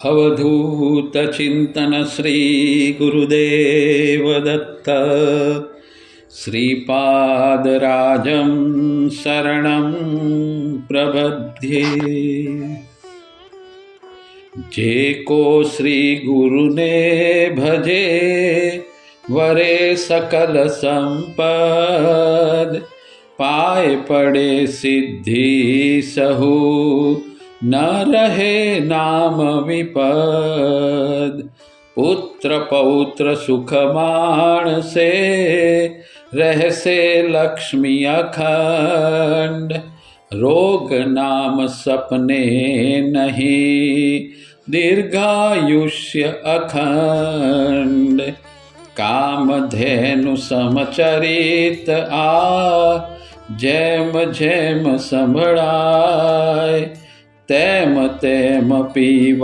अवधूतचिन्तन श्रीगुरुदेवदत्त श्रीपादराजं शरणं प्रबध्ये जे को श्री गुरुने भजे वरे सकल संपद पाए पड़े सिद्धि सहु ન રહે નામ વિપદ. પુત્ર પૌત્ર સુખ માણસે, રહેશે લક્ષ્મી અખંડ. રોગ નામ સપને નહીં, દીર્ઘાયુષ્ય અખંડ. કામધેનુ સમચરિત આ, જેમ જેમ સંભળાય તેમ તેમ પીવાથણી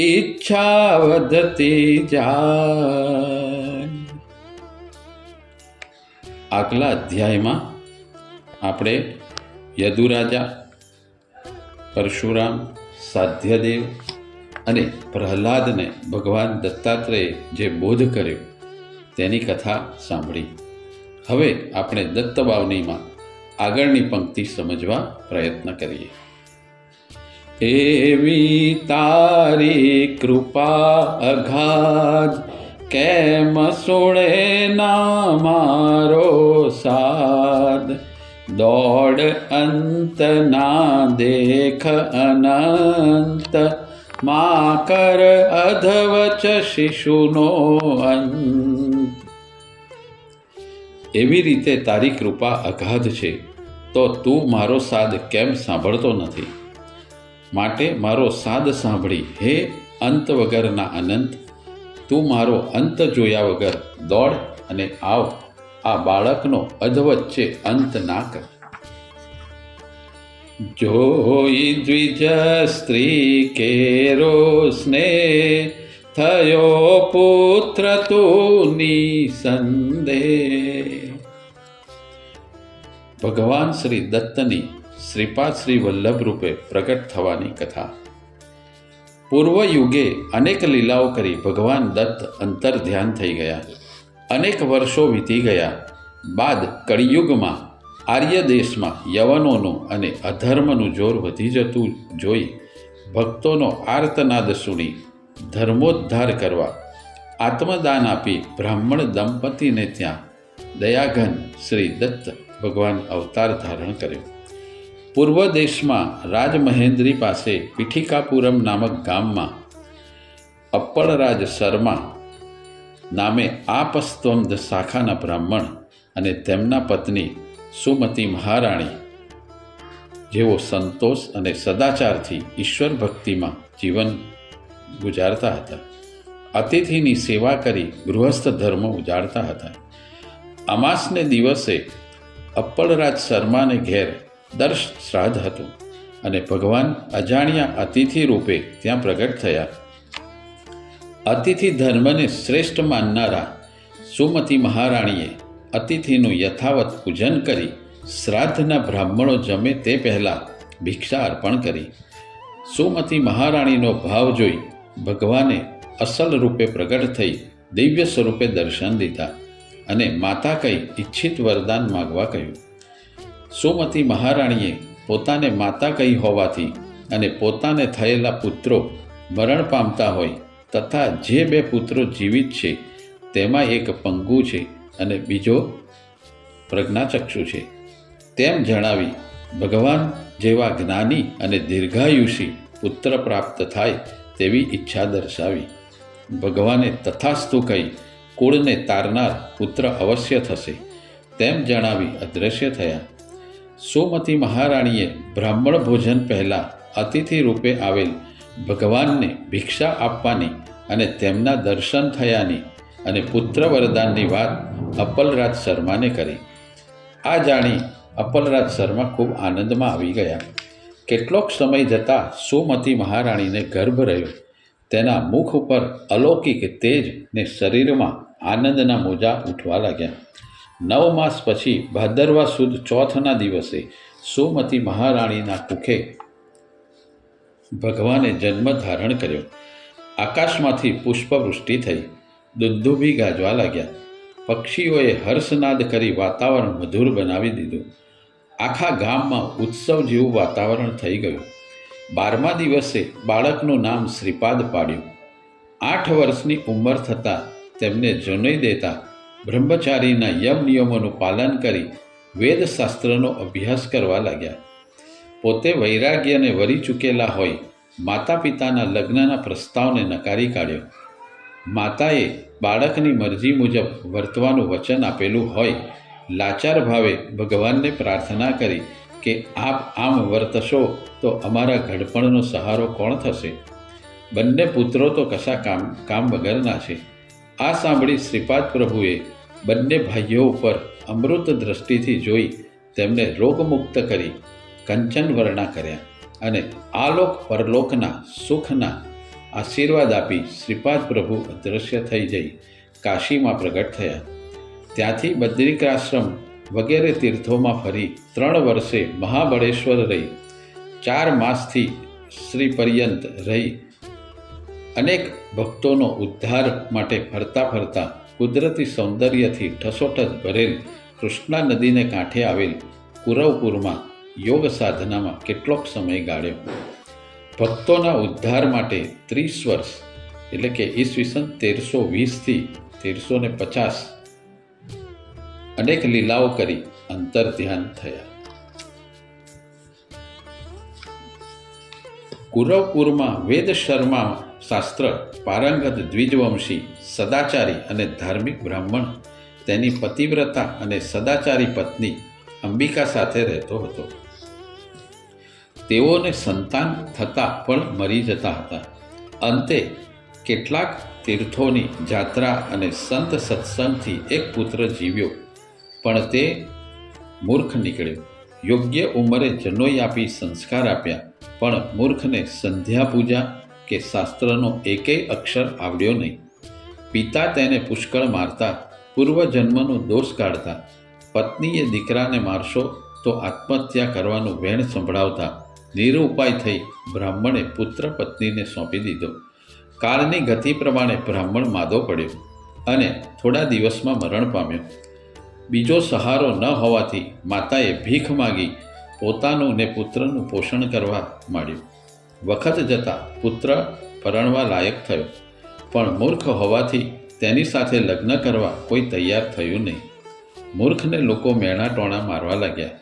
ઈચ્છા વધતી જાય. આગલા અધ્યાયમાં આપણે યદુરાજા, પરશુરામ, સાધ્યદેવ અને પ્રહલાદને ભગવાન દત્તાત્રેય જે બોધ કર્યો તેની કથા સાંભળી. હવે આપણે દત્તબાવનીમાં આગળની પંક્તિ સમજવા પ્રયત્ન કરીએ. એવી તારી કૃપા અઘાત કેમ સુણે ના મારો સાદ દોડ અંત ના દેખ અનંત, મા કર અધવચ શિશુનો અંત. એવી રીતે તારી કૃપા અગાધ છે, તો તું મારો સાદ કેમ સાંભળતો નથી? માટે મારો સાદ સાંભળી હે અંત વગરના અનંત, તું મારો અંત જોયા વગર દોડ અને આવ, આ બાળકનો અધવચ્ચે અંત ના કર. જોઈ દ્વિજ સ્ત્રી કેરો સ્નેહ, થયો પુત્ર તું નિસંદેહ. ભગવાન શ્રી દત્તની શ્રીપાદ શ્રી વલ્લભ રૂપે પ્રગટ થવાની કથા. પૂર્વ યુગે અનેક લીલાઓ કરી ભગવાન દત્ત અંતર ધ્યાન થઈ ગયા. અનેક વર્ષો વીતી ગયા. બાદ કળિયુગમાં આર્ય દેશમાં યવનોનું અને અધર્મનું જોર વધી જતું જોઈ ભક્તોનો આર્તનાદ સુણી ધર્મોદ્ધાર કરવા આત્મદાન આપી બ્રાહ્મણ દંપતીને ત્યાં દયાઘન શ્રી દત્ત ભગવાન અવતાર ધારણ કર્યો. પૂર્વ દેશમાં રાજમહેન્દ્રી પાસે પીઠિકાપુરમ નામક ગામમાં અપ્પળરાજ શર્મા નામે આપસ્તવંદ શાખાના બ્રાહ્મણ અને તેમના પત્ની સુમતી મહારાણી જેઓ સંતોષ અને સદાચારથી ઈશ્વર ભક્તિમાં જીવન ગુજારતા હતા. અતિથિની સેવા કરી ગૃહસ્થ ધર્મ ઉજાડતા હતા. અમાસને દિવસે અપ્પળરાજ શર્માને ઘેર દર્શ શ્રાદ્ધ હતું અને ભગવાન અજાણ્યા અતિથિ રૂપે ત્યાં પ્રગટ થયા. અતિથિ ધર્મને શ્રેષ્ઠ માનનારા સુમતી મહારાણીએ અતિથિનું યથાવત પૂજન કરી શ્રાદ્ધના બ્રાહ્મણો જમે તે પહેલાં ભિક્ષા અર્પણ કરી. સુમતી મહારાણીનો ભાવ જોઈ ભગવાને અસલ રૂપે પ્રગટ થઈ દિવ્ય સ્વરૂપે દર્શન દીધા. અને માતા કહી ઈચ્છિત વરદાન માગવા કહ્યું. સુમતી મહારાણીએ પોતાને માતા કહી હોવાથી અને પોતાને થયેલા પુત્રો મરણ પામતા હોય તથા જે બે પુત્રો જીવિત છે તેમાં એક પંગુ છે અને બીજો પ્રજ્ઞાચક્ષુ છે. તેમ જણાવી ભગવાન જેવા જ્ઞાની અને દીર્ઘાયુષી પુત્ર પ્રાપ્ત થાય તેવી ઈચ્છા દર્શાવી. ભગવાને તથાસ્તુ કહી કુળને તારનાર પુત્ર અવશ્ય થશે, તેમ જણાવી અદૃશ્ય થયા. સુમતી મહારાણીએ બ્રાહ્મણ ભોજન પહેલાં અતિથિ રૂપે આવેલ ભગવાનને ભિક્ષા આપવાની અને તેમના દર્શન થયાની અને પુત્ર વરદાનની વાત અપલરાજ શર્માને કરી. આ જાણી અપલરાજ શર્મા ખૂબ આનંદમાં આવી ગયા. કેટલોક સમય જતાં સુમતી મહારાણીને ગર્ભ રહ્યો. તેના મુખ ઉપર અલૌકિક તેજ ને શરીરમાં આનંદના મોજા ઉઠવા લાગ્યા. નવ માસ પછી ભાદરવા સુદ ચોથના દિવસે સોમતી મહારાણીના કુખે ભગવાને જન્મ ધારણ કર્યો. આકાશમાંથી પુષ્પવૃષ્ટિ થઈ દુંદુભી ગાજવા લાગ્યા. પક્ષીઓએ હર્ષનાદ કરી વાતાવરણ મધુર બનાવી દીધું. આખા ગામમાં ઉત્સવ જેવું વાતાવરણ થઈ ગયું. બારમા દિવસે બાળકનું નામ શ્રીપાદ પાડ્યું. આઠ વર્ષની ઉંમર થતાં તેમને જનોઈ દેતા બ્રહ્મચારીના યમ નિયમોનું પાલન કરી વેદશાસ્ત્રનો અભ્યાસ કરવા લાગ્યા. પોતે વૈરાગ્યને વરી ચૂકેલા હોય માતા પિતાના લગ્નના પ્રસ્તાવને નકારી કાઢ્યો. માતાએ બાળકની મરજી મુજબ વર્તવાનું વચન આપેલું હોય, લાચાર ભાવે ભગવાનને પ્રાર્થના કરી કે આપ આમ વર્તશો તો અમારા ઘડપણનો સહારો કોણ થશે? બંને પુત્રો તો કશા કામ કામ વગરના છે. આ સાંભળી શ્રીપાદ પ્રભુએ બંને ભાઈઓ ઉપર અમૃત દ્રષ્ટિથી જોઈ તેમને રોગમુક્ત કરી કંચન વર્ણા કર્યા અને આલોક પરલોકના સુખના આશીર્વાદ આપી શ્રીપાદ પ્રભુ અદૃશ્ય થઈ જઈ કાશીમાં પ્રગટ થયા. ત્યાંથી બદ્રિકાશ્રમ વગેરે તીર્થોમાં ફરી ત્રણ વર્ષે મહાબળેશ્વર રહી. ચાર માસથી શ્રી પર્યંત રહી અનેક ભક્તોનો ઉદ્ધાર માટે ફરતા ફરતા કુદરતી સૌંદર્યથી ઠસોઠસ ભરેલ કૃષ્ણા નદીને કાંઠે આવેલ કુરવપુરમાં યોગ સાધનામાં કેટલોક સમય ગાળ્યો. ભક્તોના ઉદ્ધાર માટે ત્રીસ વર્ષ, એટલે કે ઈસવીસન તેરસો વીસથી તેરસો ને પચાસ અનેક લીલાઓ કરી અંતર ધ્યાન થયા. કુરવપુરમાં વેદ શર્મા શાસ્ત્ર પારંગત દ્વિજવંશી, સદાચારી અને ધાર્મિક બ્રાહ્મણ. તેની પતિવ્રતા અને સદાચારી પત્ની અંબિકા સાથે રહેતો હતો. તેઓને સંતાન થતાં પણ મરી જતા હતા. અંતે કેટલાક તીર્થોની જાત્રા અને સંત સત્સંગથી એક પુત્ર જીવ્યો, પણ તે મૂર્ખ નીકળ્યો. યોગ્ય ઉંમરે જનોઈ આપી સંસ્કાર આપ્યા. પણ મૂર્ખને સંધ્યા પૂજા કે શાસ્ત્રનો એકેય અક્ષર આવડ્યો નહીં. પિતા તેને પુષ્કળ મારતા, પૂર્વજન્મનો દોષ કાઢતા, પત્નીએ દીકરાને મારશો તો આત્મહત્યા કરવાનું વેણ સંભળાવતા, નિરુપાય થઈ બ્રાહ્મણે પુત્ર પત્નીને સોંપી દીધો. કાળની ગતિ પ્રમાણે બ્રાહ્મણ માદો પડ્યો અને થોડા દિવસમાં મરણ પામ્યો. બીજો સહારો ન હોવાથી માતાએ ભીખ માગી પોતાનું ને પુત્રનું પોષણ કરવા માંડ્યું. વખત જતાં પુત્ર પરણવા લાયક થયો, પણ મૂર્ખ હોવાથી તેની સાથે લગ્ન કરવા કોઈ તૈયાર થયું નહીં. મૂર્ખને લોકો મેણા ટોણા મારવા લાગ્યા.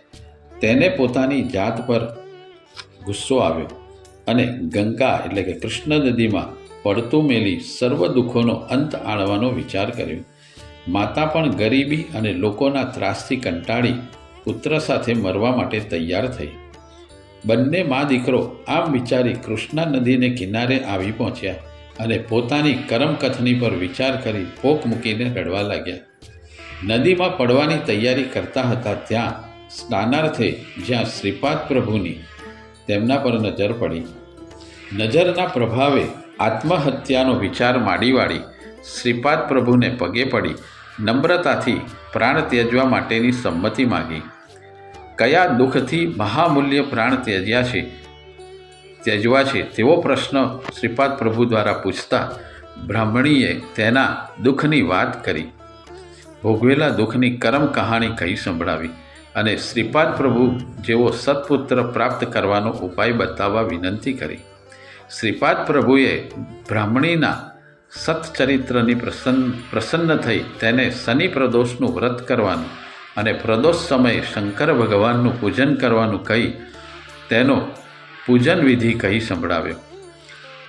તેને પોતાની જાત પર ગુસ્સો આવ્યો અને ગંગા એટલે કે કૃષ્ણ નદીમાં પડતું મેલી સર્વ દુઃખોનો અંત આણવાનો વિચાર કર્યો. માતા પણ ગરીબી અને લોકોના ત્રાસથી કંટાળી પુત્ર સાથે મરવા માટે તૈયાર થઈ. બંને મા દીકરો આમ વિચારી કૃષ્ણા નદીને કિનારે આવી પહોંચ્યા અને પોતાની કરમકથની પર વિચાર કરી પોક મૂકીને રડવા લાગ્યા. નદીમાં પડવાની તૈયારી કરતા હતા ત્યાં સ્નાનાર્થે જ્યાં શ્રીપાદ પ્રભુની તેમના પર નજર પડી. નજરના પ્રભાવે આત્મહત્યાનો વિચાર માડી વાળી શ્રીપાદ પ્રભુને પગે પડી નમ્રતાથી પ્રાણ ત્યજવા માટેની સંમતિ માગી. કયા દુઃખથી મહામૂલ્ય પ્રાણ ત્યજ્યા છે? ત્યજવા છે તેવો પ્રશ્ન શ્રીપાદ પ્રભુ દ્વારા પૂછતા બ્રાહ્મણીએ તેના દુઃખની વાત કરી. ભોગવેલા દુઃખની કરમ કહાણી કહી સંભળાવી અને શ્રીપાદ પ્રભુ જેવો સત્પુત્ર પ્રાપ્ત કરવાનો ઉપાય બતાવવા વિનંતી કરી. શ્રીપાદ પ્રભુએ બ્રાહ્મણીના સત્ચરિત્રની પ્રસન્ન પ્રસન્ન થઈ તેને શનિ પ્રદોષનું વ્રત કરવાનું અને પ્રદોષ સમયે શંકર ભગવાનનું પૂજન કરવાનું કહી તેનો પૂજન વિધિ કહી સંભળાવ્યો.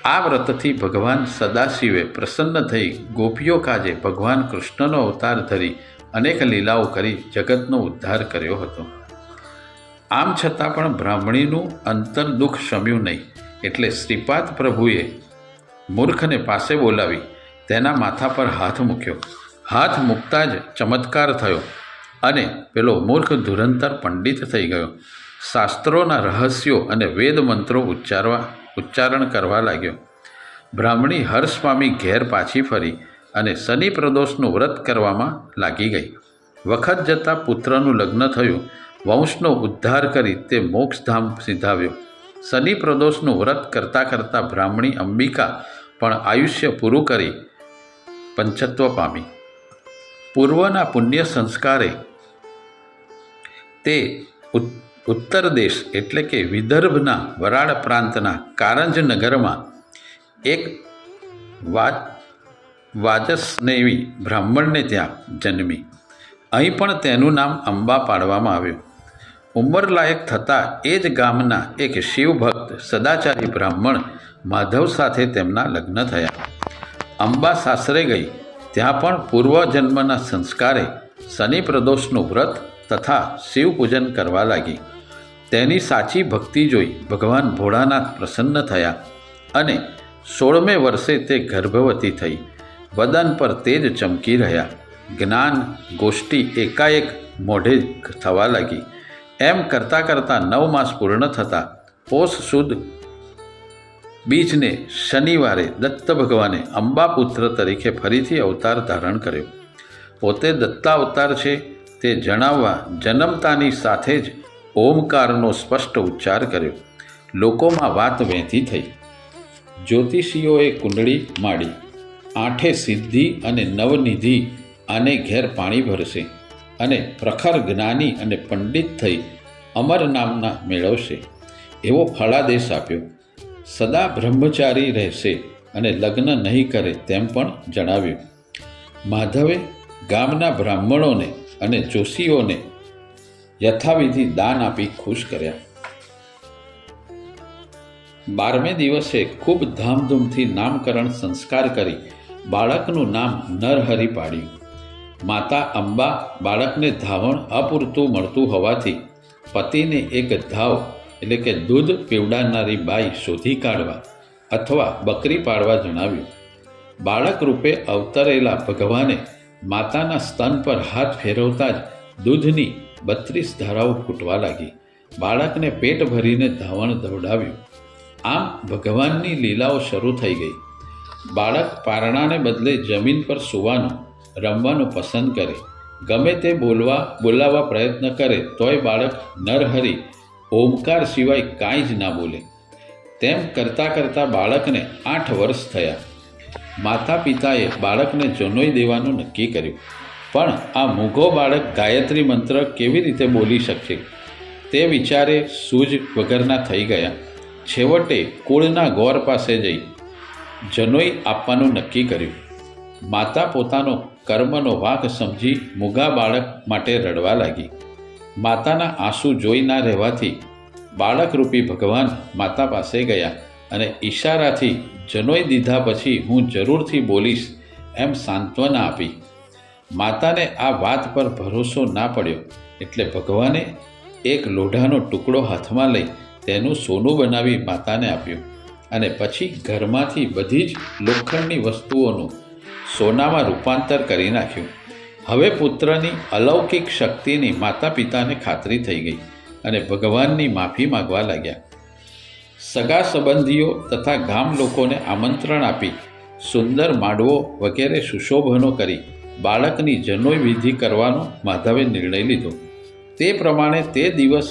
આ વ્રતથી ભગવાન સદાશિવે પ્રસન્ન થઈ ગોપીઓ કાજે ભગવાન કૃષ્ણનો અવતાર ધરી અનેક લીલાઓ કરી જગતનો ઉદ્ધાર કર્યો હતો. આમ છતાં પણ બ્રાહ્મણીનું અંતર દુઃખ શમ્યું નહીં, એટલે શ્રીપાદ પ્રભુએ મૂર્ખને પાસે બોલાવી તેના માથા પર હાથ મૂક્યો. હાથ મૂકતા જ ચમત્કાર થયો. અને પેલો મૂર્ખ ધુરંતર પંડિત થઈ ગયો. શાસ્ત્રોના રહસ્યો અને વેદ મંત્રો ઉચ્ચારવા, ઉચ્ચારણ કરવા લાગ્યો. બ્રાહ્મણી હર્ષ પામી ઘેર પાછી ફરી અને શનિ પ્રદોષનું વ્રત કરવામાં લાગી ગઈ. વખત જતાં પુત્રનું લગ્ન થયું. વંશનો ઉદ્ધાર કરી તે મોક્ષધામ સિધાવ્યો. શનિ પ્રદોષનું વ્રત કરતાં કરતાં બ્રાહ્મણી અંબિકા પણ આયુષ્ય પૂરું કરી પંચત્વ પામી. પૂર્વના પુણ્ય સંસ્કારે તે ઉત્તર દેશ એટલે કે વિદર્ભના વરાળ પ્રાંતના કારંજ નગરમાં એક વાજસનેવી બ્રાહ્મણને ત્યાં જન્મી. અહીં પણ તેનું નામ અંબા પાડવામાં આવ્યું. ઉંમરલાયક થતાં એ જ ગામના એક શિવભક્ત સદાચારી બ્રાહ્મણ માધવ સાથે તેમના લગ્ન થયા. અંબા સાસરે ગઈ. ત્યાં પણ પૂર્વજન્મના સંસ્કારે શનિ પ્રદોષનું વ્રત તથા શિવ પૂજન કરવા લાગી. તેની સાચી ભક્તિ જોઈ ભગવાન ભોળાનાથ પ્રસન્ન થયા અને સોળમે વર્ષે તે ગર્ભવતી થઈ. વદન પર તેજ ચમકી રહ્યા. જ્ઞાન, ગોષ્ઠી એકાએક મોઢે થવા લાગી. એમ કરતાં કરતાં નવ માસ પૂર્ણ થતાં પોષ સુદ બીજને શનિવારે દત્ત ભગવાને અંબાપુત્ર તરીકે ફરીથી અવતાર ધારણ કર્યો. પોતે દત્તાવતાર છે તે જણાવવા જન્મતાની સાથે જ ઓમકારનો સ્પષ્ટ ઉચ્ચાર કર્યો. લોકોમાં વાત વહેતી થઈ. જ્યોતિષીઓએ કુંડળી માડી. આઠે સિદ્ધિ અને નવનિધિ આને ઘેર પાણી ભરશે અને પ્રખર જ્ઞાની અને પંડિત થઈ અમર નામના મેળવશે. એવો ફળાદેશ આપ્યો. સદા બ્રહ્મચારી રહેશે અને લગ્ન નહીં કરે તેમ પણ જણાવ્યું. માધવે ગામના બ્રાહ્મણોને અને જોશીઓને યથાવિધિ દાન આપી ખુશ કર્યા. બારમે દિવસે ખૂબ ધામધૂમથી નામકરણ સંસ્કાર કરી બાળકનું નામ નરહરી પાડ્યું. માતા અંબા બાળકને ધાવણ અપૂરતું મળતું હોવાથી પતિને એક ધાવ એટલે કે દૂધ પીવડાવનારી બાઈ શોધી કાઢવા અથવા બકરી પાડવા જણાવ્યું. બાળક રૂપે અવતરેલા ભગવાને માતાના સ્તન પર હાથ ફેરવતા જ દૂધની બત્રીસ ધારાઓ ફૂટવા લાગી. બાળકને પેટ ભરીને ધાવણ દવડાવ્યું આમ ભગવાનની લીલાઓ શરૂ થઈ ગઈ. બાળક પારણાને બદલે જમીન પર સૂવાનું, રમવાનું પસંદ કરે. ગમે તે બોલવા, બોલાવવા પ્રયત્ન કરે, તોય બાળક નરહરી ઓમકાર સિવાય કાંઈ જ ના બોલે. તેમ કરતાં કરતાં બાળકને આઠ વર્ષ થયા. માતા પિતાએ બાળકને જનોઈ દેવાનું નક્કી કર્યું. પણ આ મૂઘો બાળક ગાયત્રી મંત્ર કેવી રીતે બોલી શકશે? તે વિચારે સૂઝ વગરના થઈ ગયા. છેવટે કુળના ગોર પાસે જઈ જનોઈ આપવાનું નક્કી કર્યું. માતા પોતાનો કર્મનો વાંક સમજી મૂગા બાળક માટે રડવા લાગી. માતાના આંસુ જોઈ ના રહેવાથી બાળકરૂપી ભગવાન માતા પાસે ગયા અને ઈશારાથી જનોઈ દીધા પછી હું જરૂરથી બોલીશ એમ સાંત્વના આપી. માતાને આ વાત પર ભરોસો ના પડ્યો એટલે ભગવાને એક લોઢાનો ટુકડો હાથમાં લઈ તેનું સોનું બનાવી માતાને આપ્યું અને પછી ઘરમાંથી બધી જ લોખંડની વસ્તુઓનું સોનામાં રૂપાંતર કરી નાખ્યું. હવે પુત્રની અલૌકિક શક્તિની માતા પિતાને ખાતરી થઈ ગઈ અને ભગવાનની માફી માગવા લાગ્યા. સગા સંબંધીઓ તથા ગામ લોકોને આમંત્રણ આપી સુંદર માંડવો વગેરે સુશોભનો કરી બાળકની જનોઈ વિધિ કરવાનો માધવે નિર્ણય લીધો. તે પ્રમાણે તે દિવસ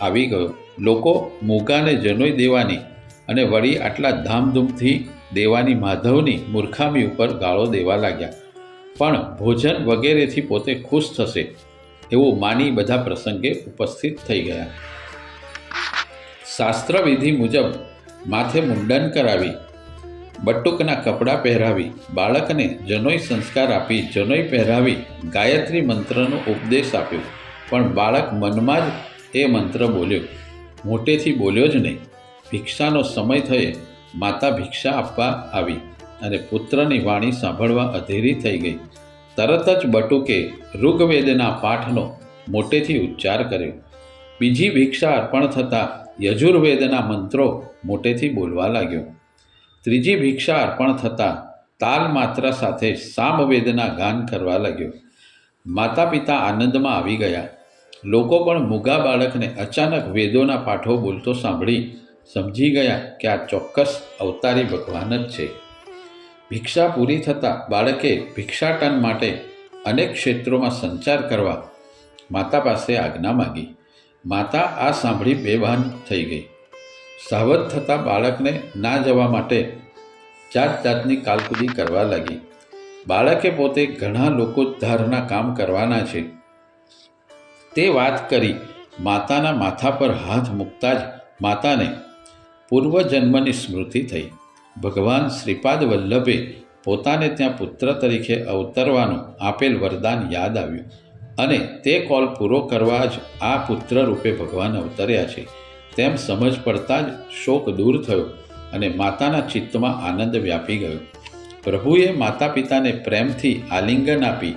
આવી ગયો. લોકો મૂગાને જનોઈ દેવાની અને વળી આટલા ધામધૂમથી દેવાની માધવની મૂર્ખામી ઉપર ગાળો દેવા લાગ્યા. પણ ભોજન વગેરેથી પોતે ખુશ થશે, એવું માની બધા પ્રસંગે ઉપસ્થિત થઈ ગયા. શાસ્ત્રવિધિ મુજબ માથે મુંડન કરાવી, બટુકના કપડાં પહેરાવી, બાળકને જનોઈ સંસ્કાર આપી જનોઈ પહેરાવી ગાયત્રી મંત્રનો ઉપદેશ આપ્યો. પણ બાળક મનમાં જ એ મંત્ર બોલ્યો, મોટેથી બોલ્યો જ નહીં. ભિક્ષાનો સમય થયે માતા ભિક્ષા આપવા આવી. અને પુત્રની વાણી સાંભળવા અધેરી થઈ ગઈ. તરત જ બટુકે ઋગ્વેદના પાઠનો મોટેથી ઉચ્ચાર કર્યો. બીજી ભિક્ષા અર્પણ થતાં યજુર્વેદના મંત્રો મોટેથી બોલવા લાગ્યો. ત્રીજી ભિક્ષા અર્પણ થતાં તાલ માત્રા સાથે સામવેદના ગાન કરવા લાગ્યો. માતા પિતા આનંદમાં આવી ગયા. લોકો પણ મૂગા બાળકને અચાનક વેદોના પાઠો બોલતો સાંભળી સમજી ગયા કે આ ચોક્કસ અવતારી ભગવાન જ છે. ભિક્ષા પૂરી થતાં બાળકે ભિક્ષાટન માટે અનેક ક્ષેત્રોમાં સંચાર કરવા માતા પાસે આજ્ઞા માગી. માતા આ સાંભળી બેભાન થઈ ગઈ. સાવધ થતાં બાળકને ના જવા માટે જાત જાતની કાલકુદી કરવા લાગી. બાળકે પોતે ઘણા લોકો ધારના કામ કરવાના છે. તે વાત કરી માતાના માથા પર હાથ મૂકતા જ માતાને પૂર્વજન્મની સ્મૃતિ થઈ. ભગવાન શ્રીપાદ વલ્લભે પોતાને ત્યાં પુત્ર તરીકે અવતરવાનું આપેલ વરદાન યાદ આવ્યું અને તે કોલ પૂરો કરવા જ આ પુત્ર રૂપે ભગવાન અવતર્યા છે. તેમ સમજ પડતા જ શોક દૂર થયો અને માતાના ચિત્તમાં આનંદ વ્યાપી ગયો. પ્રભુએ માતા પિતાને પ્રેમથી આલિંગન આપી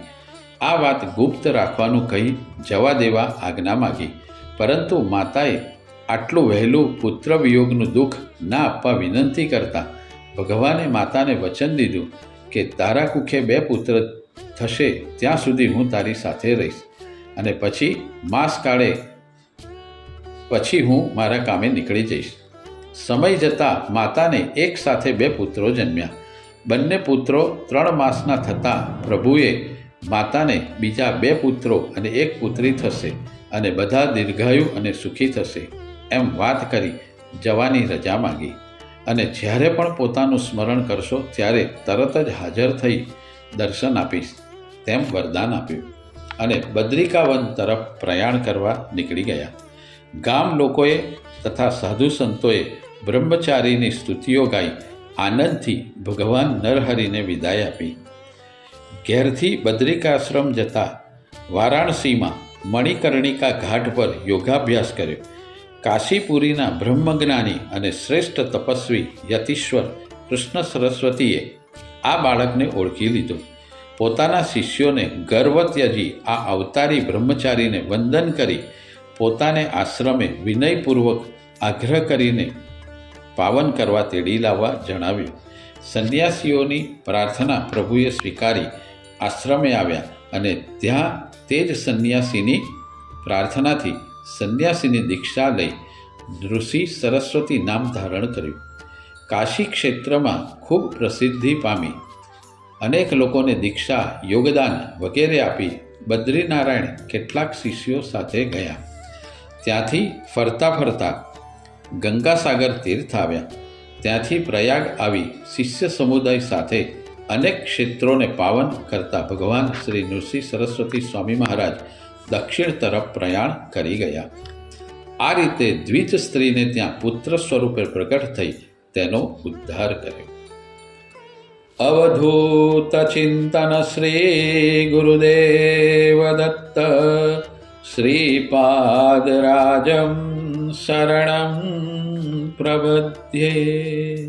આ વાત ગુપ્ત રાખવાનું કહી જવા દેવા આજ્ઞા માગી. પરંતુ માતાએ આટલું વહેલું પુત્ર વિયોગનું દુઃખ ના આપવા વિનંતી કરતા ભગવાને માતાને વચન દીધું કે તારા કુખે બે પુત્ર થશે, ત્યાં સુધી હું તારી સાથે રહીશ. અને પછી માસ કાળે પછી હું મારા કામે નીકળી જઈશ. સમય જતાં માતાને એક સાથે બે પુત્રો જન્મ્યા. બંને પુત્રો ત્રણ માસના થતાં પ્રભુએ માતાને બીજા બે પુત્રો અને એક પુત્રી થશે અને બધા દીર્ઘાયુ અને સુખી થશે એમ વાત કરી જવાની રજા માંગી. અને જ્યારે પણ પોતાનું સ્મરણ કરશો, ત્યારે તરત જ હાજર થઈ દર્શન આપીશ. તેમ વરદાન આપ્યું. અને બદ્રિકાવન તરફ પ્રયાણ કરવા નીકળી ગયા. ગામ લોકોએ તથા સાધુ સંતોએ બ્રહ્મચારીની સ્તુતિઓ ગાઈ, આનંદથી ભગવાન નરહરિને વિદાય આપી. ઘેરથી બદ્રિકાશ્રમ જતા વારાણસીમાં મણિકર્ણિકા ઘાટ પર યોગાભ્યાસ કર્યો. કાશીપુરીના બ્રહ્મજ્ઞાની અને શ્રેષ્ઠ તપસ્વી યતીશ્વર કૃષ્ણ સરસ્વતીએ આ બાળકને ઓળખી લીધો. પોતાના શિષ્યોને ગર્વ ત્યજી આ અવતારી બ્રહ્મચારીને વંદન કરી પોતાને આશ્રમે વિનયપૂર્વક આગ્રહ કરીને પાવન કરવા તેડી લાવવા જણાવ્યું. સંન્યાસીઓની પ્રાર્થના પ્રભુએ સ્વીકારી આશ્રમે આવ્યા અને ત્યાં તે જ સંન્યાસીની પ્રાર્થનાથી સંન્યાસીની દીક્ષા લઈ ઋષિ સરસ્વતી નામ ધારણ કર્યું. કાશી ક્ષેત્રમાં ખૂબ પ્રસિદ્ધિ પામી. અનેક લોકોને દીક્ષા, યોગદાન વગેરે આપી બદ્રીનારાયણ કેટલાક શિષ્યો સાથે ગયા. ત્યાંથી ફરતા ફરતા ગંગાસાગર તીર્થ આવ્યા. ત્યાંથી પ્રયાગ આવી શિષ્ય સમુદાય સાથે અનેક ક્ષેત્રોને પાવન કરતા ભગવાન શ્રી નૃસિંહ સરસ્વતી સ્વામી મહારાજ દક્ષિણ તરફ પ્રયાણ કરી ગયા. આ રીતે દ્વિજ સ્ત્રીને ત્યાં પુત્ર સ્વરૂપે પ્રગટ થઈ તેનો ઉદ્ધાર કર્યો. અવધૂત ચિંતન શ્રી ગુરુદેવ દત્ત, શ્રીપાદરાજમ શરણમ પ્રબધ્યે.